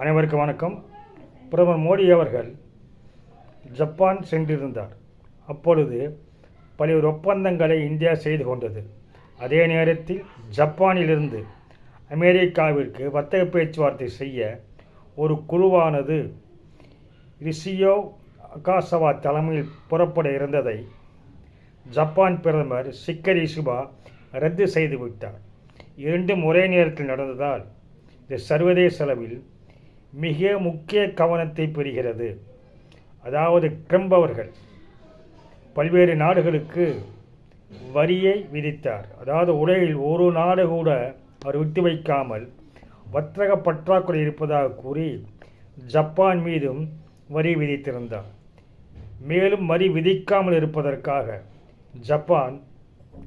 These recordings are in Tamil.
அனைவருக்கும் வணக்கம். பிரதமர் மோடி அவர்கள் ஜப்பான் சென்றிருந்தார். அப்பொழுது பல்வேறு ஒப்பந்தங்களை இந்தியா செய்து கொண்டது. அதே நேரத்தில் ஜப்பானிலிருந்து அமெரிக்காவிற்கு வர்த்தக பேச்சுவார்த்தை செய்ய ஒரு குழுவானது ரிஷியோ அகாசவா தலைமையில் புறப்பட இருந்ததை ஜப்பான் பிரதமர் சிக்கரி சுபா ரத்து செய்துவிட்டார். இரண்டும் ஒரே நேரத்தில் நடந்ததால் இந்த சர்வதேச அளவில் மிக முக்கிய கவனத்தை பெறுகிறது. அதாவது ட்ரம்ப் அவர்கள் பல்வேறு நாடுகளுக்கு வரியை விதித்தார். அதாவது உலகில் ஒரு நாடு கூட அவர் விட்டு வைக்காமல் வர்த்தக பற்றாக்குறை இருப்பதாக கூறி ஜப்பான் மீதும் வரி விதித்திருந்தார். மேலும் வரி விதிக்காமல் இருப்பதற்காக ஜப்பான்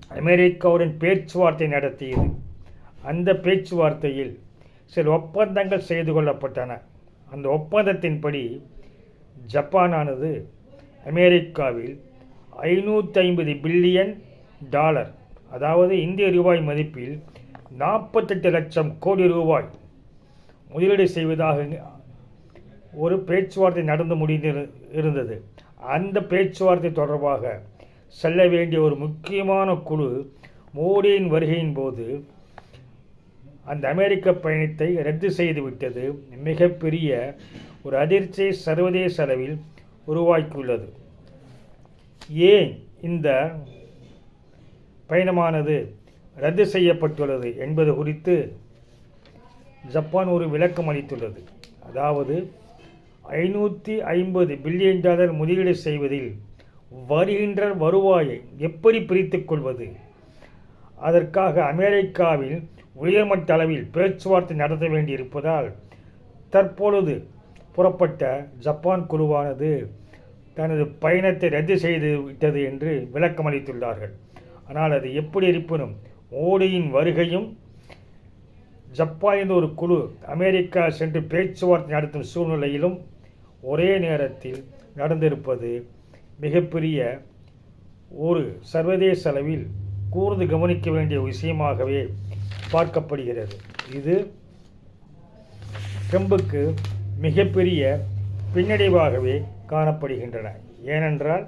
அமெரிக்காவுடன் பேச்சுவார்த்தை நடத்தியது. அந்த பேச்சுவார்த்தையில் சில ஒப்பந்தங்கள் செய்து கொள்ளப்பட்டன. அந்த ஒப்பந்தத்தின்படி ஜப்பானானது அமெரிக்காவில் ஐநூற்றி ஐம்பது பில்லியன் டாலர் அதாவது இந்திய ரூபாய் மதிப்பில் நாற்பத்தெட்டு லட்சம் கோடி ரூபாய் முதலீடு செய்வதாக ஒரு பேச்சுவார்த்தை நடந்து முடிந்து இருந்தது. அந்த பேச்சுவார்த்தை தொடர்பாக செல்ல வேண்டிய ஒரு முக்கியமான குழு மோடியின் வருகையின் போது அந்த அமெரிக்க பயணத்தை ரத்து செய்துவிட்டது மிகப்பெரிய ஒரு அதிர்ச்சியை சர்வதேச அளவில் உருவாக்கியுள்ளது. ஏன் இந்த பயணமானது ரத்து செய்யப்பட்டுள்ளது என்பது குறித்து ஜப்பான் ஒரு விளக்கம் அளித்துள்ளது. அதாவது ஐநூற்றி ஐம்பது பில்லியன் டாலர் முதலீடு செய்வதில் வருகின்ற வருவாயை எப்படி பிரித்து கொள்வது? அதற்காக அமெரிக்காவில் உயர்மட்ட அளவில் பேச்சுவார்த்தை நடத்த வேண்டியிருப்பதால் தற்பொழுது புறப்பட்ட ஜப்பான் குழுவானது தனது பயணத்தை ரத்து செய்து விட்டது என்று விளக்கம் அளித்துள்ளார்கள். ஆனால் அது எப்படி இருப்பினும் மோடியின் வருகையும் ஜப்பானின் ஒரு குழு அமெரிக்கா சென்று பேச்சுவார்த்தை நடத்தும் சூழ்நிலையிலும் ஒரே நேரத்தில் நடந்திருப்பது மிகப்பெரிய ஒரு சர்வதேச அளவில் கூர்ந்து கவனிக்க வேண்டிய விஷயமாகவே பார்க்கப்படுகிறது. இது ட்ரம்புக்கு மிகப்பெரிய பின்னடைவாகவே காணப்படுகின்றன. ஏனென்றால்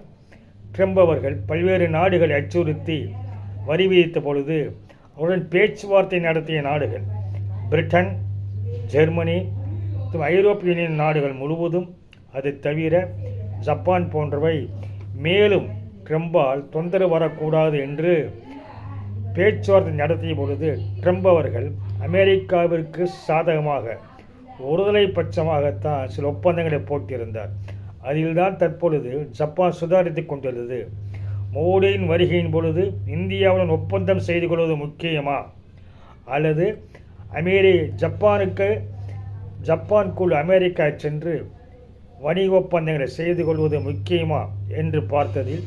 ட்ரம்ப் அவர்கள் பல்வேறு நாடுகளை அச்சுறுத்தி வரி விதித்த பொழுது அவருடன் பேச்சுவார்த்தை நடத்திய நாடுகள் பிரிட்டன் ஜெர்மனி மற்றும் ஐரோப்பிய யூனியன் நாடுகள் முழுவதும் அது தவிர ஜப்பான் போன்றவை மேலும் ட்ரம்பால் தொந்தரவு வரக்கூடாது என்று பேச்சுவார்த்தை நடத்திய பொழுது ட்ரம்ப் அவர்கள் அமெரிக்காவிற்கு சாதகமாக ஒருதலை பட்சமாகத்தான் சில ஒப்பந்தங்களை போட்டிருந்தார். அதில்தான் தற்பொழுது ஜப்பான் சுதாரித்து கொண்டுள்ளது. மோடியின் வருகையின் பொழுது இந்தியாவுடன் ஒப்பந்தம் செய்து கொள்வது முக்கியமா? அல்லது அமெரி ஜப்பானுக்கு ஜப்பான்குள் அமெரிக்கா சென்று வணிக ஒப்பந்தங்களை செய்து கொள்வது முக்கியமா? என்று பார்த்ததில்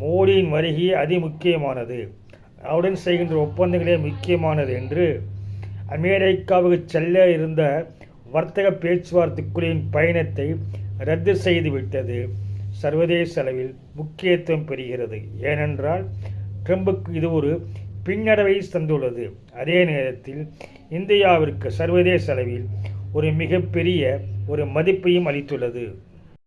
மோடியின் வருகையே அதி முக்கியமானது அவருடன் செய்கின்ற ஒப்பந்தங்களே முக்கியமானது என்று அமெரிக்காவுக்கு செல்ல இருந்த வர்த்தக பேச்சுவார்த்தைக்குழுவின் பயணத்தை ரத்து செய்துவிட்டது. சர்வதேச அளவில் முக்கியத்துவம் பெறுகிறது. ஏனென்றால் ட்ரம்புக்கு இது ஒரு பின்னடைவை தந்துள்ளது. அதே நேரத்தில் இந்தியாவிற்கு சர்வதேச அளவில் ஒரு மிகப்பெரிய ஒரு மதிப்பையும் அளித்துள்ளது.